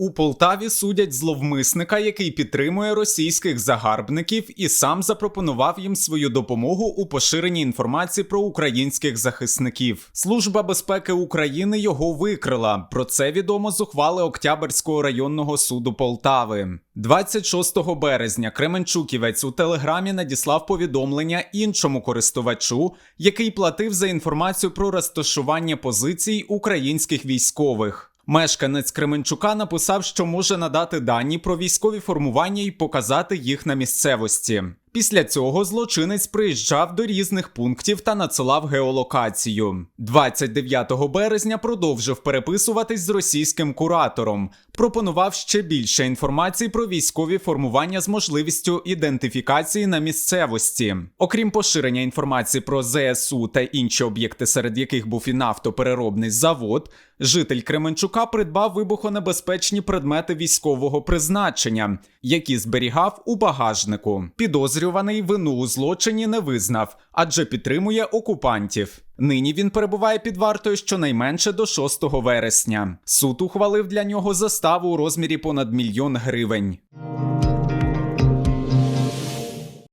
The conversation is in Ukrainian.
у Полтаві судять зловмисника, який підтримує російських загарбників і сам запропонував їм свою допомогу у поширенні інформації про українських захисників. Служба безпеки України його викрила. Про це відомо з ухвали Октябрьського районного суду Полтави. 26 березня Кременчуківець у телеграмі надіслав повідомлення іншому користувачу, який платив за інформацію про розташування позицій українських військових. Мешканець Кременчука написав, що може надати дані про військові формування і показати їх на місцевості. Після цього злочинець приїжджав до різних пунктів та надсилав геолокацію. 29 березня продовжив переписуватись з російським куратором, пропонував ще більше інформації про військові формування з можливістю ідентифікації на місцевості. Окрім поширення інформації про ЗСУ та інші об'єкти, серед яких був і нафтопереробний завод, житель Кременчука придбав вибухонебезпечні предмети військового призначення, які зберігав у багажнику. Підозрюваний вину у злочині не визнав, адже підтримує окупантів. Нині він перебуває під вартою щонайменше до 6 вересня. Суд ухвалив для нього заставу у розмірі понад мільйон гривень.